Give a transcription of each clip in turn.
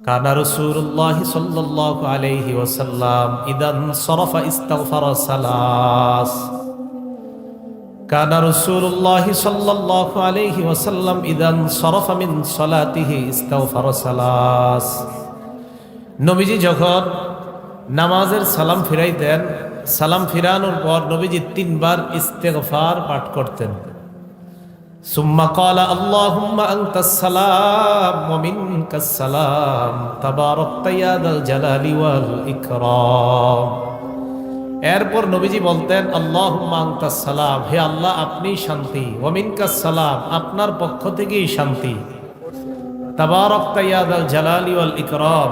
كان رسول الله صلى الله عليه وسلم إذا انصرف استغفر ثلاث كان رسول الله صلى الله عليه وسلم إذا انصرف من صلاته استغفر ثلاث নবীজি যখন নামাজের সালাম ফিরাইতেন সালাম ফিরানোর পর নবীজি তিনবার ইস্তেগফার পাঠ করতেন আল্লাহুম্মা আনতাস সালাম ওয়া মিনকাস সালাম তাবারাকতা ইয়া দাল জালালি ওয়াল ইকরাম। এরপর নবীজি বলতেন আনতাস সালাম, হে আল্লাহ আপনি শান্তি, ওয়া মিনকাস সালাম, আপনার পক্ষ থেকেই শান্তি। তাবারাকতা ইয়া দাল জালালি ওয়াল ইকরাম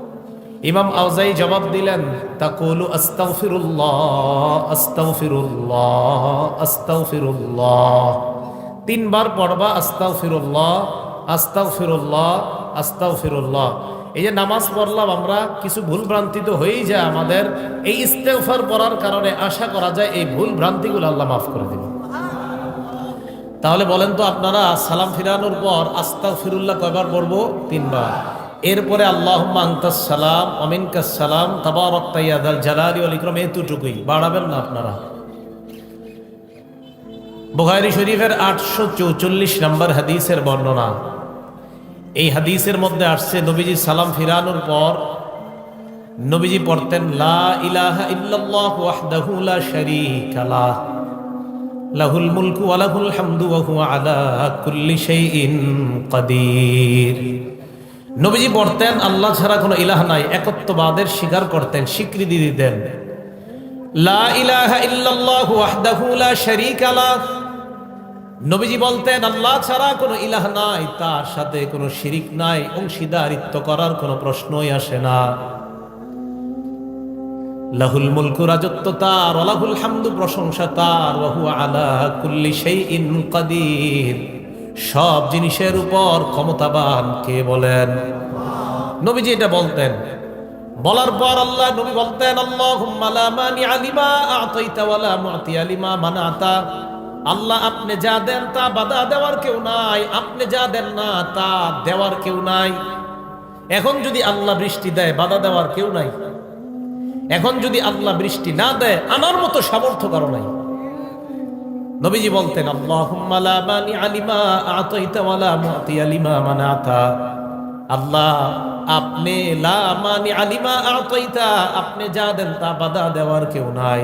ইমাম আউজাই জবাব দিলেন, তাকুলু আস্তাগফিরুল্লাহ আস্তাগফিরুল্লাহ আস্তাগফিরুল্লাহ। তিনবার পড়বা, আস্তাগফিরুল্লাহ আস্তাগফিরুল্লাহ আস্তাগফিরুল্লাহ। এই যে নামাজ পড়লাম আমরা, কিছু ভুল ভ্রান্তি তো হয়েই যায় আমাদের। এই ইস্তেগফার পড়ার কারণে আশা করা যায় এই ভুল ভ্রান্তিগুলো আল্লাহ মাফ করে দিবেন তাহলে বলেন তো আপনারা সালাম ফিরানোর পর আস্তা ফিরুল্লাহ কয়বার পড়ব? তিনবার। এরপরে আল্লাহ সালাম অমিনকাস সালাম তাবারকাল জালালি আল ইকরম, এতটুকুই। বাড়াবেন না আপনারা। বুখারী শরীফের আটশো চৌচল্লিশ নম্বর হাদিসের বর্ণনা। এই হাদিসের মধ্যে আসছে, নবীজি সালাম ফিরানোর পর নবীজি পড়তেন, লা লা লাহুল মুলকু নবীজি পড়তেন আল্লাহ ছাড়া কোনো ইলাহ নাই। একত্ববাদের স্বীকার করতেন, স্বীকৃতি দিতেন। নবীজি বলতেন, আল্লাহ ছাড়া কোনো ইলাহ নাই। তার সাথে কোনো শিরিক নাই। অংশীদারিত্ব করার কোনো প্রশ্নই আসে না। লাহুল মুলকু রাজত্ব তার ওলাহুল হামদু প্রশংসা তার আলা কুল্লি শাইইন কাদির। সব জিনিসের উপর ক্ষমতাবান কে বলেন? নবীজি এটা বলতেন। বলার পর আল্লাহ নবী বলতেন মানাতা। আল্লাহ আপনি যা দেন তা বাধা দেওয়ার কেউ নাই, আপনি যা দেন না তা দেওয়ার কেউ নাই। এখন যদি আল্লাহ বৃষ্টি দেয়, বাধা দেওয়ার কেউ নাই। এখন যদি আল্লাহ বৃষ্টি না দেয় আনার মতো সামর্থ্য কারও নাই নবীজি বলতেন আল্লাহুম্মা লা মানি আলিমা আতাইতা ওয়ালা মুতি আলিমা মানাতা। আল্লাহ, আপনি লা মানি আলিমা আতাইতা, আপনি যা দেন তা বাধা দেওয়ার কেউ নাই।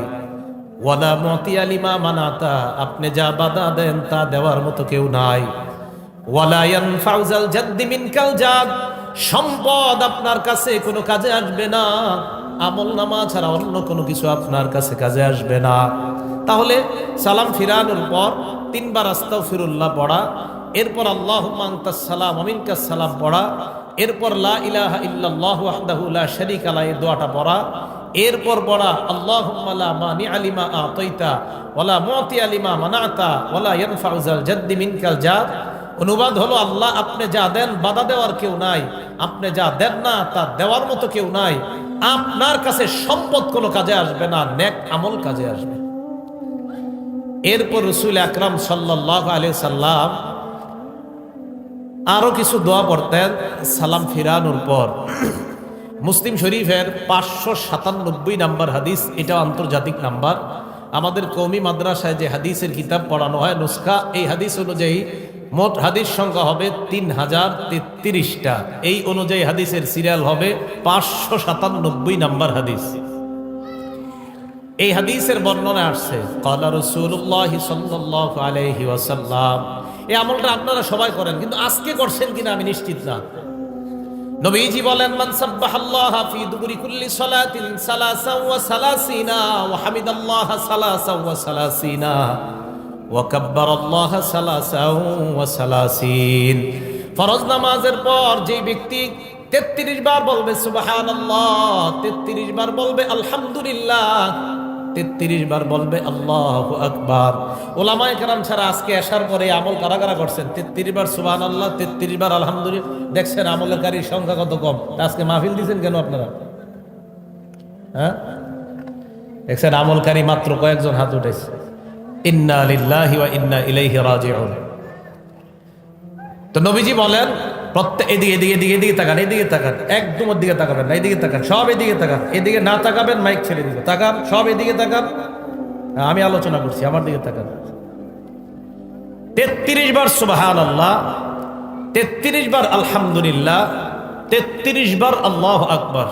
ওয়ালা মুতি আলিমা মানাতা, আপনি যা বাধা দেন তা দেওয়ার মতো কেউ নাই। ওয়ালা ইয়ানফাউজাল জাদ্দি মিনকাল জাদ, সম্পদ আপনার কাছে কোনো কাজে আসবে না। আমল নামা ছাড়া অন্য কোনো কিছু আপনার কাছে কাজে আসবে না। তাহলে সালাম ফিরানোর পর তিনবার আস্তাও ফিরুল্লাহ পড়া, এরপর আল্লাহ সালাম অমিনকাস সালাম পড়া, এরপর লা ইলাহা ইল্লাল্লাহু লা শারীকা লা এই দোয়াটা পড়া, এরপর পড়া, আল্লাহুম্মা লা মানি আলিমা আতাইতা ওয়ালা মুতি আলিমা মানাতা ওয়ালা ইয়ানফাউজাল জাদ্দি মিনকাল জাদ অনুবাদ হলো, আল্লাহ আপনি যা দেন বাধা দেওয়ার কেউ নাই, আপনি যা দেন না তা দেওয়ার মতো কেউ নাই। আপনার কাছে সম্পদ কোনো কাজে আসবে না, নেক আমল কাজে আসবে। এরপর রসুল আকরাম সাল্লাহ আলি সাল্লাম আরও কিছু দোয়া পড়তেন, সালাম ফিরানোর পর। মুসলিম শরীফের পাঁচশো সাতানব্বই নাম্বার হাদিস, এটা আন্তর্জাতিক নাম্বার। আমাদের কৌমি মাদ্রাসায় যে হাদিসের কিতাব পড়ানো হয়, নুস্খা, এই হাদিস অনুযায়ী মোট হাদিস সংখ্যা হবে তিন হাজার তেত্রিশটা। এই অনুযায়ী হাদিসের সিরিয়াল হবে পাঁচশো সাতানব্বই নাম্বার হাদিস। এই হাদিসের বর্ণনা আসছে, কলা রসুল্লাহ সাল্লাহ আলহি ওয়াসাল্লাম। এই আমলটা আপনারা সবাই করেন, কিন্তু আজকে করছেন কিনা আমি নিশ্চিত না। নবীজি বলেন, মান সাব্বাহাল্লাহ ফি দুবুরি কুল্লি সালাতিন সালাসা ওয়া সালাসিনা ওয়া হামিদাল্লাহ সালাসা ওয়া সালাসিনা ওয়া কাব্বারাল্লাহ সালাসা ওয়া সালাসিন। ফরজ নামাজের পর যে ব্যক্তি তেত্রিশ বার বলবে সুবাহান আল্লাহ তেত্রিশ বার বলবে, আলহামদুলিল্লাহ। তেত্রিশ বার বলবে, আল্লাহ আকবার। ওলামায় কেরাম ছাড়া আজকে আসার পরে আমল কারা কারা করছেন? তেত্রিশ বার সুবাহান আল্লাহ তেত্রিশ বার আলহামদুলিল্লাহ। দেখছেন আমলকারীর সংখ্যা কত কম? আজকে মাহফিল দিয়েছেন কেন আপনারা? হ্যাঁ? দেখছেন আমলকারী মাত্র কয়েকজন হাত উঠেছে। ইন্না লিল্লাহি ওয়া ইন্না ইলাইহি রাজিউন। তো নবীজি বলেন প্রত্যেক এদিকে এদিকে এদিকে এদিকে তাকান এদিকে তাকান। একদম দিকে তাকাবেন না, এদিকে তাকান, সব এদিকে তাকান। এদিকে না তাকাবেন মাইক ছেড়ে দিবে তাকান, সব এদিকে তাকান। আমি আলোচনা করছি, আমার দিকে তাকান। তেত্রিশ বার সুবাহান আল্লাহ তেত্রিশ বার আলহামদুলিল্লাহ, তেত্রিশ বার আল্লাহ আকবর।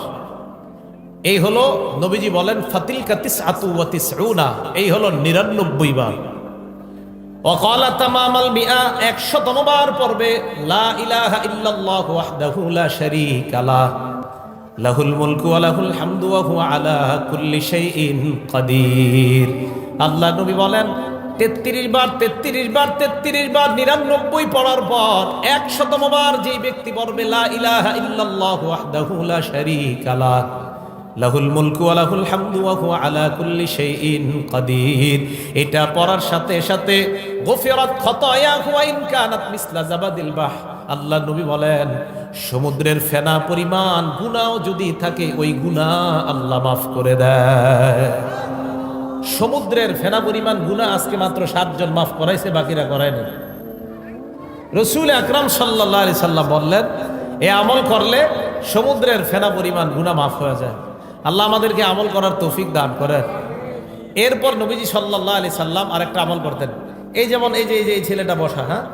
এই হলো নবীজি বলেন ফাতিল কাতিস আতু ওয়াতিস এই হলো নিরানব্বই বার। ওয়াকালা তামামাল মিআ একশতম বার পড়বে, লা ইলাহা ইল্লাল্লাহু ওয়াহদাহু লা শারীকা লাহ লাহুল মুলকু লাহুল হামদু ওয়া হুয়া আলা কুল্লি শাইইন কাদির। আল্লাহ নবী বলেন, তেত্রিশ বার তেত্রিশ বার তেত্রিশ বার, নিরানব্বই পড়ার পর একশতম বার যেই ব্যক্তি পড়বে, লা ইলাহা ইল্লাল্লাহু ওয়াহদাহু লা শারীকা লাহ লাহুল মুলকু আলাহুল হামদু ওয়া আলা কুল্লি শাইইন কাদির। এটা পড়ার সাথে সাথে গফিরাত খতায়াহু ওয়া ইন কানাত মিসলা জাবাদিল বাহ। আল্লাহ নবী বলেন, সমুদ্রের ফেনা পরিমাণ, গুনাহ যদি থাকে, ওই গুনাহ আল্লাহ মাফ করে দেয়। সমুদ্রের ফেনা পরিমাণ, গুনাহ আজকে মাত্র সাতজন মাফ করাইছে, বাকিরা করায়নি। রসুল আকরাম সাল্লাহ আলি সাল্লাম বললেন, এ আমল করলে সমুদ্রের ফেনা পরিমাণ গুণা মাফ হয়ে যায়। আল্লাহ আমাদেরকে আমল করার তৌফিক দান করেন। এরপর নবীজি সাল্লাহ আলি সাল্লাম আরেকটা আমল করতেন। এই যেমন এই যে এই যে, এই ছেলেটা বসা হ্যাঁ?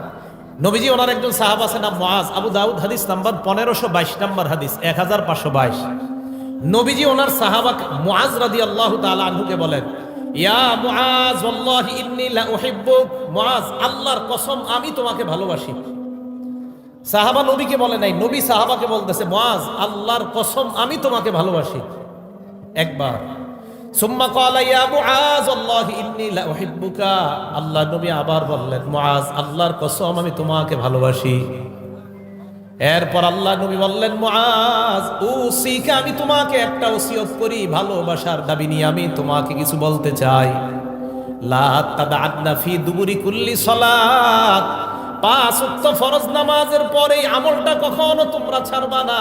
নবীজি ওনার একজন সাহাব আছে, নাম মোয়াজ আবু দাউদ হাদিস নাম্বার পনেরোশো বাইশ, নাম্বার হাদিস এক হাজার পাঁচশো বাইশ। নবীজি ওনার সাহাবা মুআজ রাদিয়াল্লাহু তাআলা আনহুকে বলেন, ইয়া উহিব্বুক। আল্লাহর কসম, আমি তোমাকে ভালোবাসি। সাহাবা নবীকে বলে নাই, নবী সাহাবাকে বলতেছে, মুআজ, আল্লাহর কসম, আমি তোমাকে ভালোবাসি। একবার। সুম্মা ক্বালা, ইয়া মুআজ ওয়াল্লাহি ইন্নী লা উহিব্বুকা। আল্লাহ নবী আবার বললেন মুআজ আল্লাহর কসম, আমি তোমাকে ভালোবাসি। এরপর আল্লাহ নবী বললেন মুআজ ও সিকা আমি তোমাকে একটা ওসিয়ত করি, ভালোবাসার দাবি নিয়ে আমি তোমাকে কিছু বলতে চাই। লা তাদাআদনা ফি দুবুরি কুল্লি সালাত। পাঁচ ওয়াক্ত ফরজ নামাজের পরে এই আমলটা কখনো তোমরা ছাড়বা না।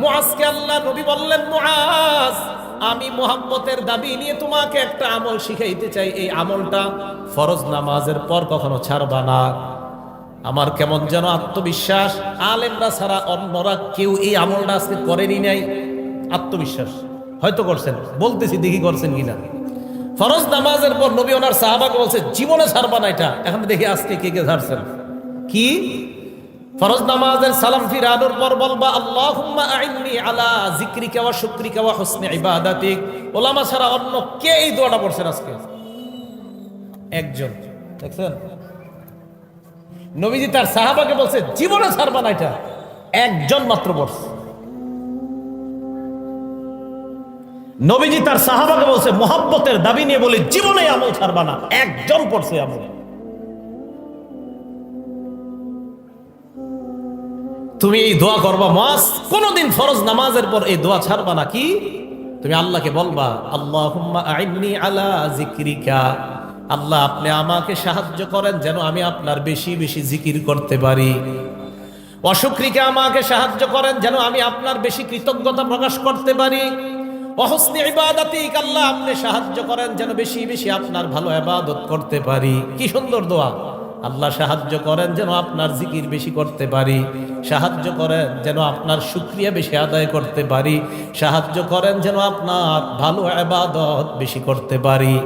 মুআজকে আল্লাহ নবী বললেন, মুআজ, আমি মোহাম্মতের দাবি নিয়ে তোমাকে একটা আমল শিখাইতে চাই। এই আমলটা ফরজ নামাজের পর কখনো ছাড়বা না। আমার কেমন যেন আত্মবিশ্বাস, আলেমরা ছাড়া অন্যরা কেউ এই আমলটা আজকে করেনি নাই। আত্মবিশ্বাস, হয়তো করছেন, বলতেছি দেখি করছেন কিনা। ফরজ নামাজের পর নবী ওনার সাহাবাকে বলছে, জীবনে ছাড়বা না এটা। এখন দেখি আজকে কে কে ছাড়ছেন। কি? ফরজ নামাজের সালাম ফিরানোর পর বলবা, আল্লাহুম্মা আইন্নি আলা জিক্রিকা ওয়া শুকরিকা ওয়া হুসনি ইবাদাতিক। ওলামা ছাড়া অন্য কে এই দোয়াটা পড়ছেন আজকে? একজন। দেখছেন? নবীজি তার সাহাবাকে বলছে, জীবনে ছাড়বা না এটা। একজন মাত্র পড়ছে। নবীজি তার সাহাবাকে বলছে, মোহাব্বতের দাবি নিয়ে বলে, জীবনে আমল ছাড়বা না। একজন পড়ছে আমল। তুমি এই দোয়া করবা মাস কোনদিন ফরজ নামাজের পর এই দোয়া ছাড়বা না কি? তুমি আল্লাহকে বলবা আল্লাহ আইন্নি আলা জিক্রিকা আল্লাহ, আপনি আমাকে সাহায্য করেন যেন আমি আপনার বেশি বেশি জিকির করতে পারি। অশুক্রিকে আমাকে সাহায্য করেন যেন আমি আপনার বেশি কৃতজ্ঞতা প্রকাশ করতে পারি। অহস্নি ইবাদাতিক আল্লাহ, আপনি সাহায্য করেন যেন বেশি বেশি আপনার ভালো ইবাদত করতে পারি। কি সুন্দর দোয়া। আল্লাহ সাহায্য করেন যেন আপনার জিকির বেশি করতে পারি। সাহায্য করেন যেন আপনার শুক্রিয়া বেশি আদায় করতে পারি। সাহায্য করেন যেন আপনার ভালো আবাদত বেশি করতে পারি।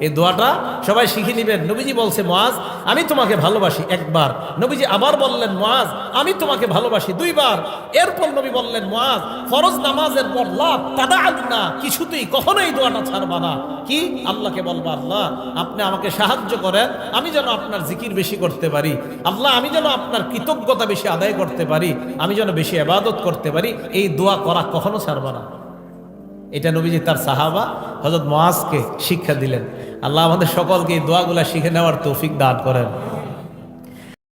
এই দোয়াটা সবাই শিখে নিবেন। নবীজি বলছে মহাজ আমি তোমাকে ভালোবাসি একবার। নবীজি আবার বললেন মহাজ আমি তোমাকে ভালোবাসি দুইবার। এরপর নবী বললেন মহাজ ফরজ নামাজের পর লাভ তাদা না কিছুতেই কখনোই দোয়াটা ছাড়বা না। কি? আল্লাহকে বলবা, আল্লাহ, আপনি আমাকে সাহায্য করেন, আমি যেন আপনার জিকির বেশি করতে পারি। আল্লাহ, আমি যেন আপনার কৃতজ্ঞতা বেশি আদায় করতে পারি। আমি যেন বেশি আবাদত করতে পারি। এই দোয়া করা কখনো ছাড়বা না। এটা নবীজি তার সাহাবা হজরত মহাজকে শিক্ষা দিলেন। আল্লাহ আমাদের সকলকে এই দোয়াগুলা শিখে নেওয়ার তৌফিক দান করেন।